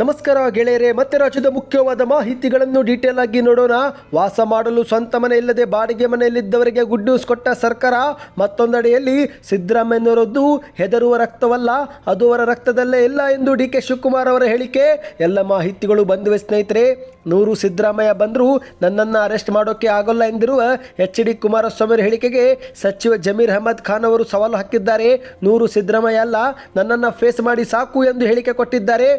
ನಮಸ್ಕಾರ ಗೆಳೆಯರೆ, ಮತ್ತೆ ರಾಜ್ಯದ ಮುಖ್ಯವಾದ ಮಾಹಿತಿಗಳನ್ನು ಡೀಟೇಲ್ ಆಗಿ ನೋಡೋಣ. ವಾಸ ಮಾಡಲು ಸ್ವಂತ ಮನೆ ಇಲ್ಲದೆ ಬಾಡಿಗೆ ಮನೆಯಲ್ಲಿದ್ದವರಿಗೆ ಗುಡ್ ನ್ಯೂಸ್ ಕೊಟ್ಟ ಸರ್ಕಾರ, ಮತ್ತೊಂದೆಡೆಯಲ್ಲಿ ಸಿದ್ದರಾಮಯ್ಯನವರದ್ದು ಹೆದರುವ ರಕ್ತವಲ್ಲ, ಅದು ಅವರ ರಕ್ತದಲ್ಲೇ ಇಲ್ಲ ಎಂದು ಡಿ ಕೆ ಶಿವಕುಮಾರ್ ಅವರ ಹೇಳಿಕೆ. ಎಲ್ಲ ಮಾಹಿತಿಗಳು ಬಂದಿವೆ ಸ್ನೇಹಿತರೆ, ನೂರು ಸಿದ್ದರಾಮಯ್ಯ ಬಂದರೂ, ನನ್ನನ್ನು ಅರೆಸ್ಟ್ ಮಾಡೋಕೆ ಆಗೋಲ್ಲ ಎಂದಿರುವ ಎಚ್ ಡಿ ಕುಮಾರಸ್ವಾಮಿ ಹೇಳಿಕೆಗೆ ಸಚಿವ ಜಮೀರ್ ಅಹಮದ್ ಖಾನ್ ಅವರು ಸವಾಲು ಹಾಕಿದ್ದಾರೆ. ನೂರು ಸಿದ್ದರಾಮಯ್ಯ ಅಲ್ಲ, ನನ್ನನ್ನು ಫೇಸ್ ಮಾಡಿ ಸಾಕು ಎಂದು ಹೇಳಿಕೆ ಕೊಟ್ಟಿದ್ದಾರೆ.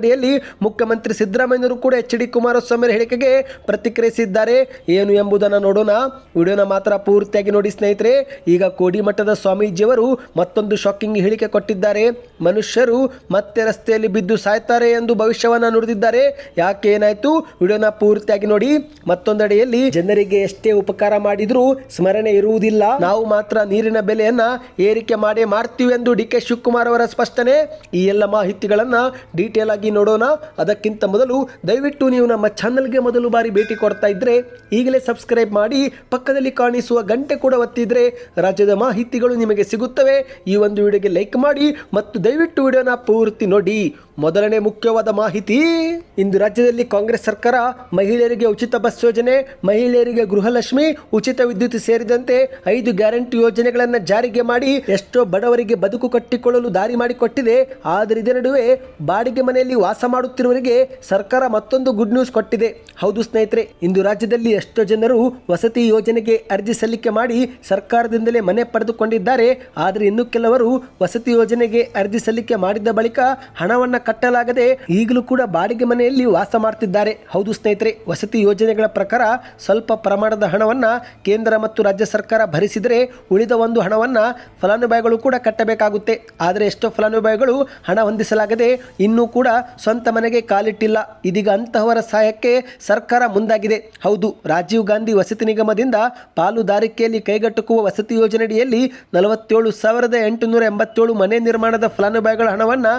ಮತ್ತೊಂದೆಡೆಯಲ್ಲಿ ಮುಖ್ಯಮಂತ್ರಿ ಸಿದ್ದರಾಮಯ್ಯನವರು ಕೂಡ ಎಚ್ ಡಿ ಕುಮಾರಸ್ವಾಮಿ ಹೇಳಿಕೆಗೆ ಪ್ರತಿಕ್ರಿಯಿಸಿದ್ದಾರೆ. ಏನು ಎಂಬುದನ್ನು ನೋಡೋಣ. ವಿಡಿಯೋನ ಮಾತ್ರ ಪೂರ್ತಿಯಾಗಿ ನೋಡಿ ಸ್ನೇಹಿತರೆ. ಈಗ ಕೋಡಿಮಠದ ಸ್ವಾಮೀಜಿಯವರು ಮತ್ತೊಂದು ಶಾಕಿಂಗ್ ಹೇಳಿಕೆ ಕೊಟ್ಟಿದ್ದಾರೆ. ಮನುಷ್ಯರು ಮತ್ತೆ ರಸ್ತೆಯಲ್ಲಿ ಬಿದ್ದು ಸಾಯ್ತಾರೆ ಎಂದು ಭವಿಷ್ಯವನ್ನು ನುಡಿದಿದ್ದಾರೆ. ಯಾಕೆ ಏನಾಯ್ತು? ವಿಡಿಯೋನ ಪೂರ್ತಿಯಾಗಿ ನೋಡಿ. ಮತ್ತೊಂದೆಡೆಯಲ್ಲಿ, ಜನರಿಗೆ ಎಷ್ಟೇ ಉಪಕಾರ ಮಾಡಿದರೂ ಸ್ಮರಣೆ ಇರುವುದಿಲ್ಲ. ನಾವು ಮಾತ್ರ ನೀರಿನ ಬೆಲೆಯನ್ನ ಏರಿಕೆ ಮಾಡೇ ಮಾಡ್ತೀವಿ ಎಂದು ಡಿ ಕೆ ಶಿವಕುಮಾರ್ ಅವರ ಸ್ಪಷ್ಟನೆ. ಈ ಎಲ್ಲ ಮಾಹಿತಿಗಳನ್ನ ಡೀಟೇಲ್ ಆಗಿ ನೋಡೋಣ. ಅದಕ್ಕಿಂತ ಮೊದಲು ದಯವಿಟ್ಟು ನೀವು ನಮ್ಮ ಚಾನಲ್ಗೆ ಮೊದಲು ಬಾರಿ ಭೇಟಿ ಕೊಡ್ತಾ ಇದ್ರೆ ಈಗಲೇ ಸಬ್ಸ್ಕ್ರೈಬ್ ಮಾಡಿ ಪಕ್ಕದಲ್ಲಿ ಕಾಣಿಸುವ ಗಂಟೆ ಕೂಡ ಒತ್ತಿದ್ರೆ ರಾಜ್ಯದ ಮಾಹಿತಿಗಳು ನಿಮಗೆ ಸಿಗುತ್ತವೆ. ಈ ಒಂದು ವಿಡಿಯೋಗೆ ಲೈಕ್ ಮಾಡಿ ಮತ್ತು ದಯವಿಟ್ಟು ವಿಡಿಯೋನ ಪೂರ್ತಿ ನೋಡಿ. ಮೊದಲನೇ ಮುಖ್ಯವಾದ ಮಾಹಿತಿ, ಇಂದು ರಾಜ್ಯದಲ್ಲಿ ಕಾಂಗ್ರೆಸ್ ಸರ್ಕಾರ ಮಹಿಳೆಯರಿಗೆ ಉಚಿತ ಬಸ್ ಯೋಜನೆ, ಮಹಿಳೆಯರಿಗೆ ಗೃಹಲಕ್ಷ್ಮಿ, ಉಚಿತ ವಿದ್ಯುತ್ ಸೇರಿದಂತೆ ಐದು ಗ್ಯಾರಂಟಿ ಯೋಜನೆಗಳನ್ನು ಜಾರಿಗೆ ಮಾಡಿ ಎಷ್ಟೋ ಬಡವರಿಗೆ ಬದುಕು ಕಟ್ಟಿಕೊಳ್ಳಲು ದಾರಿ ಮಾಡಿಕೊಟ್ಟಿದೆ. ಆದರೆ ಇದರ ನಡುವೆ ಬಾಡಿಗೆ ಮನೆಯಲ್ಲಿ ವಾಸ ಮಾಡುತ್ತಿರುವವರಿಗೆ ಸರ್ಕಾರ ಮತ್ತೊಂದು ಗುಡ್ ನ್ಯೂಸ್ ಕೊಟ್ಟಿದೆ. ಹೌದು ಸ್ನೇಹಿತರೆ, ಇಂದು ರಾಜ್ಯದಲ್ಲಿ ಎಷ್ಟೋ ಜನರು ವಸತಿ ಯೋಜನೆಗೆ ಅರ್ಜಿ ಸಲ್ಲಿಕೆ ಮಾಡಿ ಸರ್ಕಾರದಿಂದಲೇ ಮನೆ ಪಡೆದುಕೊಂಡಿದ್ದಾರೆ. ಆದರೆ ಇನ್ನು ಕೆಲವರು ವಸತಿ ಯೋಜನೆಗೆ ಅರ್ಜಿ ಸಲ್ಲಿಕೆ ಮಾಡಿದ ಬಳಿಕ ಹಣವನ್ನ ಕಟ್ಟಲಾಗದೆ ಈಗಲೂ ಕೂಡ ಬಾಡಿಗೆ ಮನೆಯಲ್ಲಿ ವಾಸ ಮಾಡ್ತಿದ್ದಾರೆ. ಹೌದು ಸ್ನೇಹಿತರೆ, ವಸತಿ ಯೋಜನೆಗಳ ಪ್ರಕಾರ ಸ್ವಲ್ಪ ಪ್ರಮಾಣದ ಹಣವನ್ನ ಕೇಂದ್ರ ಮತ್ತು ರಾಜ್ಯ ಸರ್ಕಾರ ಭರಿಸಿದರೆ ಉಳಿದ ಒಂದು ಹಣವನ್ನ ಫಲಾನುಭವಿಗಳು ಕೂಡ ಕಟ್ಟಬೇಕಾಗುತ್ತೆ. ಆದರೆ ಎಷ್ಟೋ ಫಲಾನುಭವಿಗಳು ಹಣ ಹೊಂದಿಸಲಾಗದೆ ಇನ್ನೂ ಕೂಡ ಸ್ವಂತ ಮನೆಗೆ ಕಾಲಿಟ್ಟಿಲ್ಲ. ಇದೀಗ ಅಂತಹವರ ಸಹಾಯಕ್ಕೆ ಸರ್ಕಾರ ಮುಂದಾಗಿದೆ. ಹೌದು, ರಾಜೀವ್ ಗಾಂಧಿ ವಸತಿ ನಿಗಮದಿಂದ ಪಾಲುದಾರಿಕೆಯಲ್ಲಿ ಕೈಗೆಟುಕುವ ವಸತಿ ಯೋಜನೆಯಡಿಯಲ್ಲಿ ನಲವತ್ತೇಳು ಸಾವಿರದ ಎಂಟುನೂರ ಎಂಬತ್ತೇಳು ಮನೆ ನಿರ್ಮಾಣದ ಫಲಾನುಭವಿಗಳ ಹಣವನ್ನು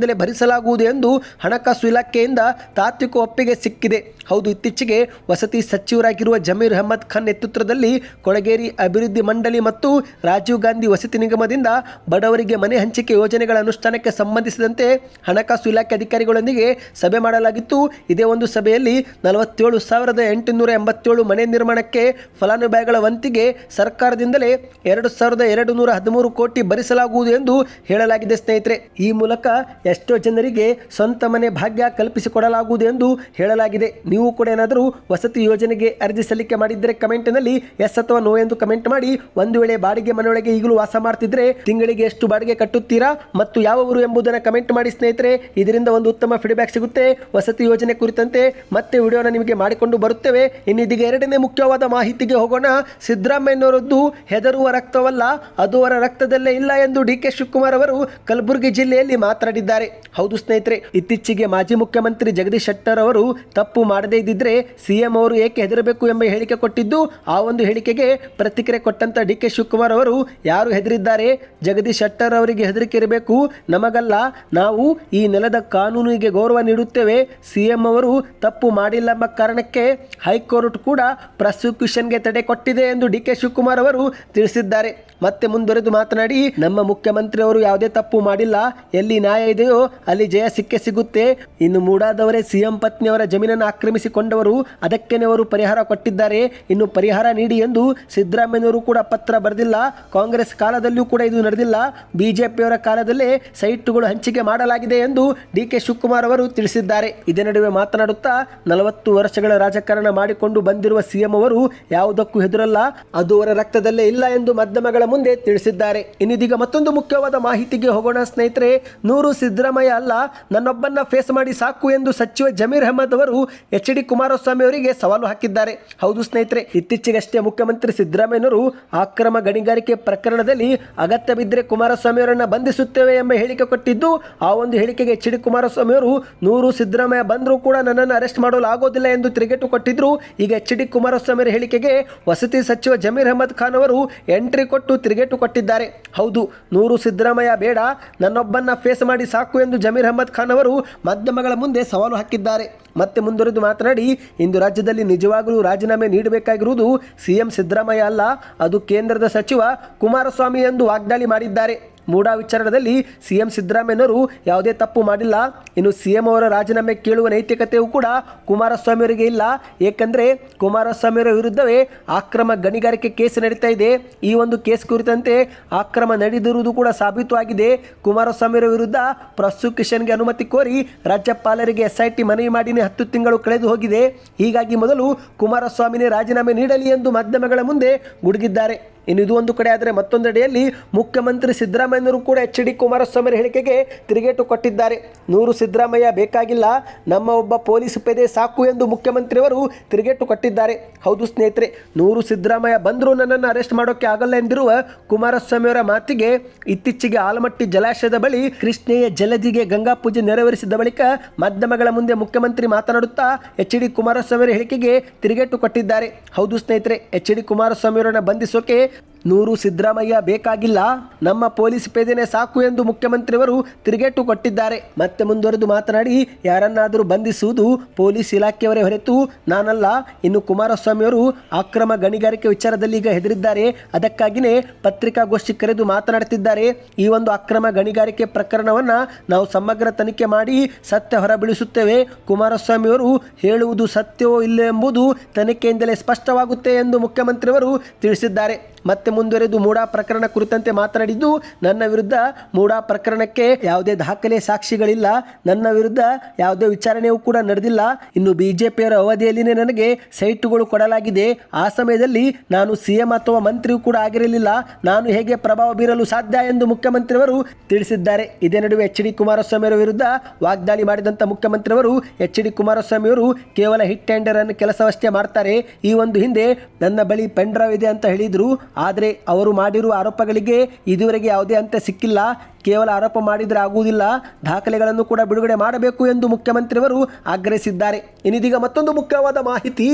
ಸರ್ಕಾರದಿಂದಲೇ ಭರಿಸಲಾಗುವುದು ಎಂದು ಹಣಕಾಸು ಇಲಾಖೆಯಿಂದ ತಾತ್ವಿಕ ಒಪ್ಪಿಗೆ ಸಿಕ್ಕಿದೆ. ಹೌದು, ಇತ್ತೀಚೆಗೆ ವಸತಿ ಸಚಿವರಾಗಿರುವ ಜಮೀರ್ ಅಹಮದ್ ಖಾನ್ ನೇತೃತ್ವದಲ್ಲಿ ಕೊಳಗೇರಿ ಅಭಿವೃದ್ಧಿ ಮಂಡಳಿ ಮತ್ತು ರಾಜೀವ್ ಗಾಂಧಿ ವಸತಿ ನಿಗಮದಿಂದ ಬಡವರಿಗೆ ಮನೆ ಹಂಚಿಕೆ ಯೋಜನೆಗಳ ಅನುಷ್ಠಾನಕ್ಕೆ ಸಂಬಂಧಿಸಿದಂತೆ ಹಣಕಾಸು ಇಲಾಖೆ ಅಧಿಕಾರಿಗಳೊಂದಿಗೆ ಸಭೆ ಮಾಡಲಾಗಿತ್ತು. ಇದೇ ಒಂದು ಸಭೆಯಲ್ಲಿ ನಲವತ್ತೇಳು ಸಾವಿರದ ಎಂಟುನೂರ ಎಂಬತ್ತೇಳು ಮನೆ ನಿರ್ಮಾಣಕ್ಕೆ ಫಲಾನುಭವಿಗಳ ವಂತಿಗೆ ಸರ್ಕಾರದಿಂದಲೇ ಎರಡು ಸಾವಿರದ ಎರಡು ನೂರ ಹದಿಮೂರು ಕೋಟಿ ಭರಿಸಲಾಗುವುದು ಎಂದು ಹೇಳಲಾಗಿದೆ ಸ್ನೇಹಿತರೆ. ಈ ಮೂಲಕ ಎಷ್ಟೋ ಜನರಿಗೆ ಸ್ವಂತ ಮನೆ ಭಾಗ್ಯ ಕಲ್ಪಿಸಿಕೊಡಲಾಗುವುದು ಎಂದು ಹೇಳಲಾಗಿದೆ. ನೀವು ಕೂಡ ಏನಾದರೂ ವಸತಿ ಯೋಜನೆಗೆ ಅರ್ಜಿ ಸಲ್ಲಿಕೆ ಮಾಡಿದ್ದರೆ ಕಮೆಂಟ್ನಲ್ಲಿ ಎಸ್ ಅಥವಾ ನೋ ಎಂದು ಕಮೆಂಟ್ ಮಾಡಿ. ಒಂದು ವೇಳೆ ಬಾಡಿಗೆ ಮನೆಯೊಳಗೆ ಈಗಲೂ ವಾಸ ಮಾಡ್ತಿದ್ರೆ ತಿಂಗಳಿಗೆ ಎಷ್ಟು ಬಾಡಿಗೆ ಕಟ್ಟುತ್ತೀರಾ ಮತ್ತು ಯಾವ ಊರು ಎಂಬುದನ್ನು ಕಮೆಂಟ್ ಮಾಡಿ ಸ್ನೇಹಿತರೆ. ಇದರಿಂದ ಒಂದು ಉತ್ತಮ ಫೀಡ್ಬ್ಯಾಕ್ ಸಿಗುತ್ತೆ. ವಸತಿ ಯೋಜನೆ ಕುರಿತಂತೆ ಮತ್ತೆ ವಿಡಿಯೋನ ನಿಮಗೆ ಮಾಡಿಕೊಂಡು ಬರುತ್ತೇವೆ. ಇನ್ನಿದೀಗ ಎರಡನೇ ಮುಖ್ಯವಾದ ಮಾಹಿತಿಗೆ ಹೋಗೋಣ. ಸಿದ್ದರಾಮಯ್ಯನವರದ್ದು ಹೆದರುವ ರಕ್ತವಲ್ಲ, ಅದು ಅವರ ರಕ್ತದಲ್ಲೇ ಇಲ್ಲ ಎಂದು ಡಿ ಕೆ ಶಿವಕುಮಾರ್ ಅವರು ಕಲಬುರಗಿ ಜಿಲ್ಲೆಯಲ್ಲಿ ಮಾತನಾಡಿದ್ದಾರೆ. ಹೌದು ಸ್ನೇಹಿತರೆ, ಇತ್ತೀಚೆಗೆ ಮಾಜಿ ಮುಖ್ಯಮಂತ್ರಿ ಜಗದೀಶ್ ಶೆಟ್ಟರ್ ಅವರು ತಪ್ಪು ಮಾಡದೇ ಇದ್ದಿದ್ರೆ ಸಿಎಂ ಅವರು ಏಕೆ ಹೆದರಬೇಕು ಎಂಬ ಹೇಳಿಕೆ ಕೊಟ್ಟಿದ್ದು, ಆ ಒಂದು ಹೇಳಿಕೆಗೆ ಪ್ರತಿಕ್ರಿಯೆ ಕೊಟ್ಟಂತ ಡಿ ಕೆ ಶಿವಕುಮಾರ್ ಅವರು ಯಾರು ಹೆದರಿದ್ದಾರೆ? ಜಗದೀಶ್ ಶೆಟ್ಟರ್ ಅವರಿಗೆ ಹೆದರಿಕೆ ಇರಬೇಕು? ನಮಗಲ್ಲ, ನಾವು ಈ ನೆಲದ ಕಾನೂನಿಗೆ ಗೌರವ ನೀಡುತ್ತೇವೆ. ಸಿಎಂ ಅವರು ತಪ್ಪು ಮಾಡಿಲ್ಲ ಎಂಬ ಕಾರಣಕ್ಕೆ ಹೈಕೋರ್ಟ್ ಕೂಡ ಪ್ರಾಸಿಕ್ಯೂಷನ್ಗೆ ತಡೆ ಕೊಟ್ಟಿದೆ ಎಂದು ಡಿ ಕೆ ಶಿವಕುಮಾರ್ ಅವರು ತಿಳಿಸಿದ್ದಾರೆ. ಮತ್ತೆ ಮುಂದುವರೆದು ಮಾತನಾಡಿ, ನಮ್ಮ ಮುಖ್ಯಮಂತ್ರಿ ಅವರು ಯಾವುದೇ ತಪ್ಪು ಮಾಡಿಲ್ಲ. ಎಲ್ಲಿ ನ್ಯಾಯ ಇದೆಯೋ ಅಲ್ಲಿ ಜಯ ಸಿಕ್ಕೆ ಸಿಗುತ್ತೆ. ಇನ್ನು ಮೂಡಾದವರೇ ಸಿಎಂ ಪತ್ನಿಯವರ ಜಮೀನನ್ನು ಆಕ್ರಮಿಸಿಕೊಂಡವರು ಅದಕ್ಕೇನೆ ಅವರು ಪರಿಹಾರ ಕೊಟ್ಟಿದ್ದಾರೆ. ಇನ್ನು ಪರಿಹಾರ ನೀಡಿ ಎಂದು ಸಿದ್ದರಾಮಯ್ಯನವರು ಕೂಡ ಪತ್ರ ಬರೆದಿಲ್ಲ. ಕಾಂಗ್ರೆಸ್ ಕಾಲದಲ್ಲಿಯೂ ಕೂಡ ಇದು ನಡೆದಿಲ್ಲ. ಬಿಜೆಪಿಯವರ ಕಾಲದಲ್ಲೇ ಸೈಟುಗಳು ಹಂಚಿಕೆ ಮಾಡಲಾಗಿದೆ ಎಂದು ಡಿ ಕೆ ಶಿವಕುಮಾರ್ ಅವರು ತಿಳಿಸಿದ್ದಾರೆ. ಇದೇ ನಡುವೆ ಮಾತನಾಡುತ್ತಾ ನಲವತ್ತು ವರ್ಷಗಳ ರಾಜಕಾರಣ ಮಾಡಿಕೊಂಡು ಬಂದಿರುವ ಸಿಎಂ ಅವರು ಯಾವುದಕ್ಕೂ ಹೆದರಲ್ಲ. ಅದು ಅವರ ರಕ್ತದಲ್ಲೇ ಇಲ್ಲ ಎಂದು ಮಾಧ್ಯಮಗಳ ಮುಂದೆ ತಿಳಿಸಿದ್ದಾರೆ. ಇನ್ನಿದೀಗ ಮತ್ತೊಂದು ಮುಖ್ಯವಾದ ಮಾಹಿತಿಗೆ ಹೋಗೋಣ ಸ್ನೇಹಿತರೆ. ನೂರು ಸಿದ್ದರಾಮಯ್ಯ ಅಲ್ಲ, ನನ್ನೊಬ್ಬನ್ನ ಫೇಸ್ ಮಾಡಿ ಸಾಕು ಎಂದು ಸಚಿವ ಜಮೀರ್ ಅಹಮದ್ ಅವರು ಎಚ್ ಡಿ ಕುಮಾರಸ್ವಾಮಿ ಅವರಿಗೆ ಸವಾಲು ಹಾಕಿದ್ದಾರೆ. ಹೌದು ಸ್ನೇಹಿತರೆ, ಇತ್ತೀಚೆಗಷ್ಟೇ ಮುಖ್ಯಮಂತ್ರಿ ಸಿದ್ದರಾಮಯ್ಯನವರು ಅಕ್ರಮ ಗಣಿಗಾರಿಕೆ ಪ್ರಕರಣದಲ್ಲಿ ಅಗತ್ಯ ಬಿದ್ದರೆ ಕುಮಾರಸ್ವಾಮಿ ಅವರನ್ನು ಬಂಧಿಸುತ್ತೇವೆ ಎಂಬ ಹೇಳಿಕೆ ಕೊಟ್ಟಿದ್ದು, ಆ ಒಂದು ಹೇಳಿಕೆಗೆ ಎಚ್ ಡಿ ಕುಮಾರಸ್ವಾಮಿ ಅವರು ನೂರು ಸಿದ್ದರಾಮಯ್ಯ ಬಂದರೂ ಕೂಡ ನನ್ನನ್ನು ಅರೆಸ್ಟ್ ಮಾಡಲು ಆಗೋದಿಲ್ಲ ಎಂದು ತಿರುಗೇಟು ಕೊಟ್ಟಿದ್ರು. ಈಗ ಎಚ್ ಡಿ ಕುಮಾರಸ್ವಾಮಿ ಅವರ ಹೇಳಿಕೆಗೆ ವಸತಿ ಸಚಿವ ಜಮೀರ್ ಅಹಮದ್ ಖಾನ್ ಅವರು ಎಂಟ್ರಿ ಕೊಟ್ಟು ತಿರುಗೇಟು ಕೊಟ್ಟಿದ್ದಾರೆ. ಹೌದು, ನೂರು ಸಿದ್ದರಾಮಯ್ಯ ಬೇಡ, ನನ್ನೊಬ್ಬನ್ನ ಫೇಸ್ ಮಾಡಿ ಸಾಕು ಎಂದು ಜಮೀರ್ ಅಹಮದ್ ಖಾನ್ ಅವರು ಮಾಧ್ಯಮಗಳ ಮುಂದೆ ಸವಾಲು ಹಾಕಿದ್ದಾರೆ. ಮತ್ತೆ ಮುಂದುವರೆದು ಮಾತನಾಡಿ, ಇಂದು ರಾಜ್ಯದಲ್ಲಿ ನಿಜವಾಗಲೂ ರಾಜೀನಾಮೆ ನೀಡಬೇಕಾಗಿರುವುದು ಸಿಎಂ ಸಿದ್ದರಾಮಯ್ಯ ಅಲ್ಲ, ಅದು ಕೇಂದ್ರದ ಸಚಿವ ಕುಮಾರಸ್ವಾಮಿ ಎಂದು ವಾಗ್ದಾಳಿ ಮಾಡಿದ್ದಾರೆ. ಮೂಡಾ ವಿಚಾರದಲ್ಲಿ ಸಿಎಂ ಸಿದ್ದರಾಮಯ್ಯನವರು ಯಾವುದೇ ತಪ್ಪು ಮಾಡಿಲ್ಲ. ಇನ್ನು ಸಿಎಂ ಅವರ ರಾಜೀನಾಮೆ ಕೇಳುವ ನೈತಿಕತೆಯೂ ಕೂಡ ಕುಮಾರಸ್ವಾಮಿ ಅವರಿಗೆ ಇಲ್ಲ. ಏಕೆಂದರೆ ಕುಮಾರಸ್ವಾಮಿಯವರ ವಿರುದ್ಧವೇ ಅಕ್ರಮ ಗಣಿಗಾರಿಕೆ ಕೇಸ್ ನಡೀತಾ ಇದೆ. ಈ ಒಂದು ಕೇಸ್ ಕುರಿತಂತೆ ಅಕ್ರಮ ನಡೆದಿರುವುದು ಕೂಡ ಸಾಬೀತು ಆಗಿದೆ ಕುಮಾರಸ್ವಾಮಿಯವರ ವಿರುದ್ಧ ಪ್ರಾಸಿಕ್ಯೂಷನ್ಗೆ ಅನುಮತಿ ಕೋರಿ ರಾಜ್ಯಪಾಲರಿಗೆ ಎಸ್ಐಟಿ ಮನವಿ ಮಾಡಿನೇ ಹತ್ತು ತಿಂಗಳು ಕಳೆದು ಹೋಗಿದೆ. ಹೀಗಾಗಿ ಮೊದಲು ಕುಮಾರಸ್ವಾಮಿನೇ ರಾಜೀನಾಮೆ ನೀಡಲಿ ಎಂದು ಮಾಧ್ಯಮಗಳ ಮುಂದೆ ಗುಡುಗಿದ್ದಾರೆ. ಇನ್ನು ಇದು ಒಂದು ಕಡೆ ಆದರೆ ಮತ್ತೊಂದೆಡೆಯಲ್ಲಿ ಮುಖ್ಯಮಂತ್ರಿ ಸಿದ್ದರಾಮಯ್ಯನವರು ಕೂಡ ಎಚ್ ಡಿ ಕುಮಾರಸ್ವಾಮಿ ಹೇಳಿಕೆಗೆ ತಿರುಗೇಟು ಕೊಟ್ಟಿದ್ದಾರೆ. ನೂರು ಸಿದ್ದರಾಮಯ್ಯ ಬೇಕಾಗಿಲ್ಲ, ನಮ್ಮ ಒಬ್ಬ ಪೊಲೀಸ್ ಪೇದೆ ಸಾಕು ಎಂದು ಮುಖ್ಯಮಂತ್ರಿಯವರು ತಿರುಗೇಟು ಕೊಟ್ಟಿದ್ದಾರೆ. ಹೌದು ಸ್ನೇಹಿತರೆ, ನೂರು ಸಿದ್ದರಾಮಯ್ಯ ಬಂದರೂ ನನ್ನನ್ನು ಅರೆಸ್ಟ್ ಮಾಡೋಕ್ಕೆ ಆಗಲ್ಲ ಎಂದಿರುವ ಕುಮಾರಸ್ವಾಮಿಯವರ ಮಾತಿಗೆ ಇತ್ತೀಚೆಗೆ ಆಲಮಟ್ಟಿ ಜಲಾಶಯದ ಬಳಿ ಕೃಷ್ಣೆಯ ಜಲದಿಗೆ ಗಂಗಾ ಪೂಜೆ ನೆರವೇರಿಸಿದ ಬಳಿಕ ಮಾಧ್ಯಮಗಳ ಮುಂದೆ ಮುಖ್ಯಮಂತ್ರಿ ಮಾತನಾಡುತ್ತಾ ಎಚ್ ಡಿ ಕುಮಾರಸ್ವಾಮಿಯವರ ಹೇಳಿಕೆಗೆ ತಿರುಗೇಟು ಕೊಟ್ಟಿದ್ದಾರೆ. ಹೌದು ಸ್ನೇಹಿತರೆ, ಎಚ್ ಡಿ ಕುಮಾರಸ್ವಾಮಿ ಅವರನ್ನು ಬಂಧಿಸೋಕೆ ನೂರು ಸಿದ್ದರಾಮಯ್ಯ ಬೇಕಾಗಿಲ್ಲ. ನಮ್ಮ ಪೊಲೀಸ್ ಪೇದೆನೆ ಸಾಕು ಎಂದು ಮುಖ್ಯಮಂತ್ರಿಯವರು ತಿರುಗೇಟು ಕೊಟ್ಟಿದ್ದಾರೆ. ಮತ್ತೆ ಮುಂದುವರೆದು ಮಾತನಾಡಿ, ಯಾರನ್ನಾದರೂ ಬಂಧಿಸುವುದು ಪೊಲೀಸ್ ಇಲಾಖೆಯವರೇ ಹೊರತು ನಾನಲ್ಲ. ಇನ್ನು ಕುಮಾರಸ್ವಾಮಿಯವರು ಅಕ್ರಮ ಗಣಿಗಾರಿಕೆ ವಿಚಾರದಲ್ಲಿ ಈಗ ಹೆದರಿದ್ದಾರೆ. ಅದಕ್ಕಾಗಿಯೇ ಪತ್ರಿಕಾಗೋಷ್ಠಿ ಕರೆದು ಮಾತನಾಡುತ್ತಿದ್ದಾರೆ. ಈ ಒಂದು ಅಕ್ರಮ ಗಣಿಗಾರಿಕೆ ಪ್ರಕರಣವನ್ನು ನಾವು ಸಮಗ್ರ ತನಿಖೆ ಮಾಡಿ ಸತ್ಯ ಹೊರಬೀಳಿಸುತ್ತೇವೆ ಕುಮಾರಸ್ವಾಮಿಯವರು ಹೇಳುವುದು ಸತ್ಯವೋ ಇಲ್ಲ ಎಂಬುದು ತನಿಖೆಯಿಂದಲೇ ಸ್ಪಷ್ಟವಾಗುತ್ತೆ ಎಂದು ಮುಖ್ಯಮಂತ್ರಿಯವರು ತಿಳಿಸಿದ್ದಾರೆ. ಮತ್ತೆ ಮುಂದುವರೆದು ಮೂಡಾ ಪ್ರಕರಣ ಕುರಿತಂತೆ ಮಾತನಾಡಿದ್ದು, ನನ್ನ ವಿರುದ್ಧ ಮೂಡಾ ಪ್ರಕರಣಕ್ಕೆ ಯಾವುದೇ ದಾಖಲೆ ಸಾಕ್ಷಿಗಳಿಲ್ಲ. ನನ್ನ ವಿರುದ್ಧ ಯಾವುದೇ ವಿಚಾರಣೆಯೂ ಕೂಡ ನಡೆದಿಲ್ಲ. ಇನ್ನು ಬಿಜೆಪಿಯವರ ಅವಧಿಯಲ್ಲಿನೇ ನನಗೆ ಸೈಟುಗಳು ಕೊಡಲಾಗಿದೆ. ಆ ಸಮಯದಲ್ಲಿ ನಾನು ಸಿಎಂ ಅಥವಾ ಮಂತ್ರಿಯೂ ಕೂಡ ಆಗಿರಲಿಲ್ಲ. ನಾನು ಹೇಗೆ ಪ್ರಭಾವ ಬೀರಲು ಸಾಧ್ಯ ಎಂದು ಮುಖ್ಯಮಂತ್ರಿಯವರು ತಿಳಿಸಿದ್ದಾರೆ. ಇದೇ ನಡುವೆ ಎಚ್ ಡಿ ಕುಮಾರಸ್ವಾಮಿ ಅವರ ವಿರುದ್ಧ ವಾಗ್ದಾಳಿ ಮಾಡಿದಂಥ ಮುಖ್ಯಮಂತ್ರಿಯವರು, ಎಚ್ ಡಿ ಕುಮಾರಸ್ವಾಮಿಯವರು ಕೇವಲ ಹಿಟ್ ಟೆಂಡರ್ ಅನ್ನು ಕೆಲಸವಷ್ಟೇ ಮಾಡ್ತಾರೆ. ಈ ಒಂದು ಹಿಂದೆ ನನ್ನ ಬಳಿ ಪೆಂಡ್ರಾವ್ ಡ್ರೈವ್ ಇದೆ ಅಂತ ಹೇಳಿದರು. ಆದರೆ ಅವರು ಮಾಡಿರುವ ಆರೋಪಗಳಿಗೆ ಇದುವರೆಗೆ ಯಾವುದೇ ಅಂತ್ಯ ಸಿಕ್ಕಿಲ್ಲ. ಕೇವಲ ಆರೋಪ ಮಾಡಿದರೆ ಆಗುವುದಿಲ್ಲ. ದಾಖಲೆಗಳನ್ನು ಕೂಡ ಬಿಡುಗಡೆ ಮಾಡಬೇಕು ಎಂದು ಮುಖ್ಯಮಂತ್ರಿಯವರು ಆಗ್ರಹಿಸಿದ್ದಾರೆ. ಇನ್ನಿದೀಗ ಮತ್ತೊಂದು ಮುಖ್ಯವಾದ ಮಾಹಿತಿ.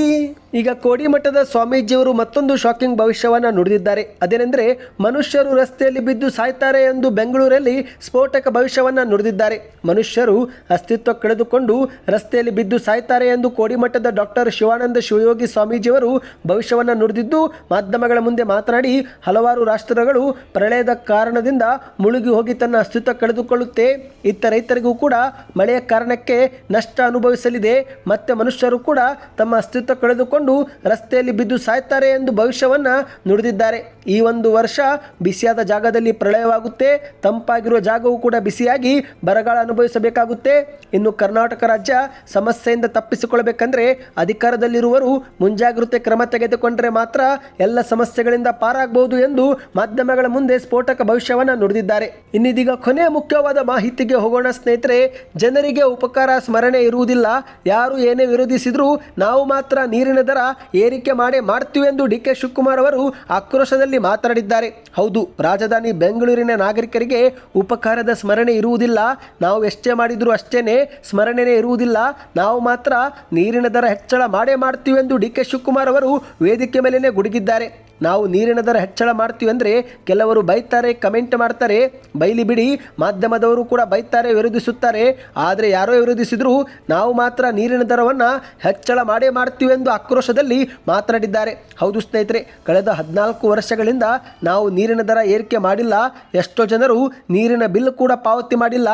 ಈಗ ಕೋಡಿಮಠದ ಸ್ವಾಮೀಜಿಯವರು ಮತ್ತೊಂದು ಶಾಕಿಂಗ್ ಭವಿಷ್ಯವನ್ನು ನುಡಿದಿದ್ದಾರೆ. ಅದೇನೆಂದರೆ, ಮನುಷ್ಯರು ರಸ್ತೆಯಲ್ಲಿ ಬಿದ್ದು ಸಾಯ್ತಾರೆ ಎಂದು ಬೆಂಗಳೂರಲ್ಲಿ ಸ್ಫೋಟಕ ಭವಿಷ್ಯವನ್ನು ನುಡಿದಿದ್ದಾರೆ. ಮನುಷ್ಯರು ಅಸ್ತಿತ್ವ ಕಳೆದುಕೊಂಡು ರಸ್ತೆಯಲ್ಲಿ ಬಿದ್ದು ಸಾಯ್ತಾರೆ ಎಂದು ಕೋಡಿಮಠದ ಡಾಕ್ಟರ್ ಶಿವಾನಂದ ಶಿವಯೋಗಿ ಸ್ವಾಮೀಜಿಯವರು ಭವಿಷ್ಯವನ್ನು ನುಡಿದಿದ್ದು, ಮಾಧ್ಯಮಗಳ ಮುಂದೆ ಮಾತನಾಡಿ ಹಲವಾರು ರಾಷ್ಟ್ರಗಳು ಪ್ರಳಯದ ಕಾರಣದಿಂದ ಮುಳುಗಿ ಹೋಗಿ ತನ್ನ ಅಸ್ತಿತ್ವ ಕಳೆದುಕೊಳ್ಳುತ್ತೆ. ಇತ್ತ ರೈತರಿಗೂ ಕೂಡ ಮಳೆಯ ಕಾರಣಕ್ಕೆ ನಷ್ಟ ಅನುಭವಿಸಲಿದೆ. ಮತ್ತೆ ಮನುಷ್ಯರು ಕೂಡ ತಮ್ಮ ಅಸ್ತಿತ್ವ ಕಳೆದುಕೊಂಡು ರಸ್ತೆಯಲ್ಲಿ ಬಿದ್ದು ಸಾಯ್ತಾರೆ ಎಂದು ಭವಿಷ್ಯವನ್ನು ನುಡಿದಿದ್ದಾರೆ. ಈ ಒಂದು ವರ್ಷ ಬಿಸಿಯಾದ ಜಾಗದಲ್ಲಿ ಪ್ರಳಯವಾಗುತ್ತೆ. ತಂಪಾಗಿರುವ ಜಾಗವು ಕೂಡ ಬಿಸಿಯಾಗಿ ಬರಗಾಲ ಅನುಭವಿಸಬೇಕಾಗುತ್ತೆ. ಇನ್ನು ಕರ್ನಾಟಕ ರಾಜ್ಯ ಸಮಸ್ಯೆಯಿಂದ ತಪ್ಪಿಸಿಕೊಳ್ಳಬೇಕಂದ್ರೆ ಅಧಿಕಾರದಲ್ಲಿರುವರು ಮುಂಜಾಗ್ರತೆ ಕ್ರಮ ತೆಗೆದುಕೊಂಡರೆ ಮಾತ್ರ ಎಲ್ಲ ಸಮಸ್ಯೆಗಳಿಂದ ಪಾರಾಗಬಹುದು ಎಂದು ಮಾಧ್ಯಮಗಳ ಮುಂದೆ ಸ್ಫೋಟಕ ಭವಿಷ್ಯವನ್ನು ನುಡಿದಿದ್ದಾರೆ. ಇನ್ನಿದೀಗ ಕೊನೆ ಮುಖ್ಯವಾದ ಮಾಹಿತಿಗೆ ಹೋಗೋಣ ಸ್ನೇಹಿತರೆ, ಜನರಿಗೆ ಉಪಕಾರ ಸ್ಮರಣೆ ಇರುವುದಿಲ್ಲ. ಯಾರು ಏನೇ ವಿರೋಧಿಸಿದರೂ ನಾವು ಮಾತ್ರ ನೀರಿನ ದರ ಏರಿಕೆ ಮಾಡೇ ಮಾಡ್ತೀವಿ ಎಂದು ಡಿ ಕೆ ಶಿವಕುಮಾರ್ ಅವರು ಆಕ್ರೋಶದಲ್ಲಿ ಮಾತನಾಡಿದ್ದಾರೆ. ಹೌದು, ರಾಜಧಾನಿ ಬೆಂಗಳೂರಿನ ನಾಗರಿಕರಿಗೆ ಉಪಕಾರದ ಸ್ಮರಣೆ ಇರುವುದಿಲ್ಲ. ನಾವು ಎಷ್ಟೇ ಮಾಡಿದರೂ ಅಷ್ಟೇನೆ ಸ್ಮರಣೆನೇ ಇರುವುದಿಲ್ಲ. ನಾವು ಮಾತ್ರ ನೀರಿನ ದರ ಹೆಚ್ಚಳ ಮಾಡೇ ಮಾಡ್ತೀವಿ ಎಂದು ಡಿ ಕೆ ಶಿವಕುಮಾರ್ ಅವರು ವೇದಿಕೆ ಮೇಲೇನೆ ಗುಡುಗಿದ್ದಾರೆ. ನಾವು ನೀರಿನ ದರ ಹೆಚ್ಚಳ ಮಾಡ್ತೀವಿ ಅಂದರೆ ಕೆಲವರು ಬೈತಾರೆ ಕಮೆಂಟ್ ಮಾಡ್ತಾರೆ. ಬೈಲಿ ಬಿಡಿ, ಮಾಧ್ಯಮದವರು ಕೂಡ ಬೈತಾರೆ, ವಿರೋಧಿಸುತ್ತಾರೆ. ಆದರೆ ಯಾರೋ ವಿರೋಧಿಸಿದರೂ ನಾವು ಮಾತ್ರ ನೀರಿನ ದರವನ್ನು ಹೆಚ್ಚಳ ಮಾಡೇ ಮಾಡ್ತೀವಿ ಎಂದು ಆಕ್ರೋಶದಲ್ಲಿ ಮಾತನಾಡಿದ್ದಾರೆ. ಹೌದು ಸ್ನೇಹಿತರೆ, ಕಳೆದ ಹದಿನಾಲ್ಕು ವರ್ಷಗಳಿಂದ ನಾವು ನೀರಿನ ದರ ಏರಿಕೆ ಮಾಡಿಲ್ಲ. ಎಷ್ಟೋ ಜನರು ನೀರಿನ ಬಿಲ್ ಕೂಡ ಪಾವತಿ ಮಾಡಿಲ್ಲ.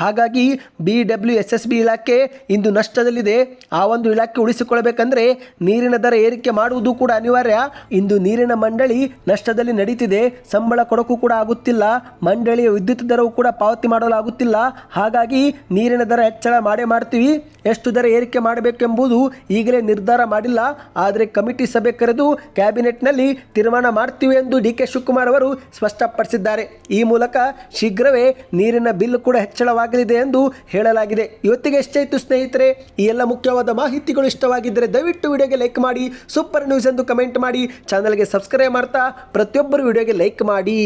ಹಾಗಾಗಿ B W S S B ಇಲಾಖೆ ಇಂದು ನಷ್ಟದಲ್ಲಿದೆ. ಆ ಒಂದು ಇಲಾಖೆ ಉಳಿಸಿಕೊಳ್ಳಬೇಕಂದ್ರೆ ನೀರಿನ ದರ ಏರಿಕೆ ಮಾಡುವುದು ಕೂಡ ಅನಿವಾರ್ಯ. ಇಂದು ನೀರಿನ ಮಂಡಳಿ ನಷ್ಟದಲ್ಲಿ ನಡೀತಿದೆ. ಸಂಬಳ ಕೊಡಕು ಕೂಡ ಆಗುತ್ತಿಲ್ಲ. ಮಂಡಳಿಯ ವಿದ್ಯುತ್ ದರವು ಕೂಡ ಪಾವತಿ ಮಾಡಲಾಗುತ್ತಿಲ್ಲ. ಹಾಗಾಗಿ ನೀರಿನ ದರ ಹೆಚ್ಚಳ ಮಾಡೇ ಮಾಡ್ತೀವಿ. ಎಷ್ಟು ದರ ಏರಿಕೆ ಮಾಡಬೇಕೆಂಬುದು ಈಗಲೇ ನಿರ್ಧಾರ ಮಾಡಿಲ್ಲ. ಆದರೆ ಕಮಿಟಿ ಸಭೆ ಕರೆದು ಕ್ಯಾಬಿನೆಟ್ನಲ್ಲಿ ತೀರ್ಮಾನ ಮಾಡ್ತೀವಿ ಎಂದು ಡಿ ಕೆ ಶಿವಕುಮಾರ್ ಅವರು ಸ್ಪಷ್ಟಪಡಿಸಿದ್ದಾರೆ. ಈ ಮೂಲಕ ಶೀಘ್ರವೇ ನೀರಿನ ಬಿಲ್ ಕೂಡ ಹೆಚ್ಚಳವಾಗಲಿದೆ ಎಂದು ಹೇಳಲಾಗಿದೆ. ಇವತ್ತಿಗೆ ಎಷ್ಟಾಯಿತು ಸ್ನೇಹಿತರೆ? ಈ ಎಲ್ಲ ಮುಖ್ಯವಾದ ಮಾಹಿತಿಗಳು ಇಷ್ಟವಾಗಿದ್ದರೆ ದಯವಿಟ್ಟು ವಿಡಿಯೋಗೆ ಲೈಕ್ ಮಾಡಿ, ಸೂಪರ್ ನ್ಯೂಸ್ ಎಂದು ಕಮೆಂಟ್ ಮಾಡಿ, ಚಾನಲ್ಗೆ ಸಬ್ಸ್ಕ್ರೈಬ್ ಮಾಡ್ತಾ ಪ್ರತಿಯೊಬ್ಬರು ವಿಡಿಯೋಗೆ ಲೈಕ್ ಮಾಡಿ.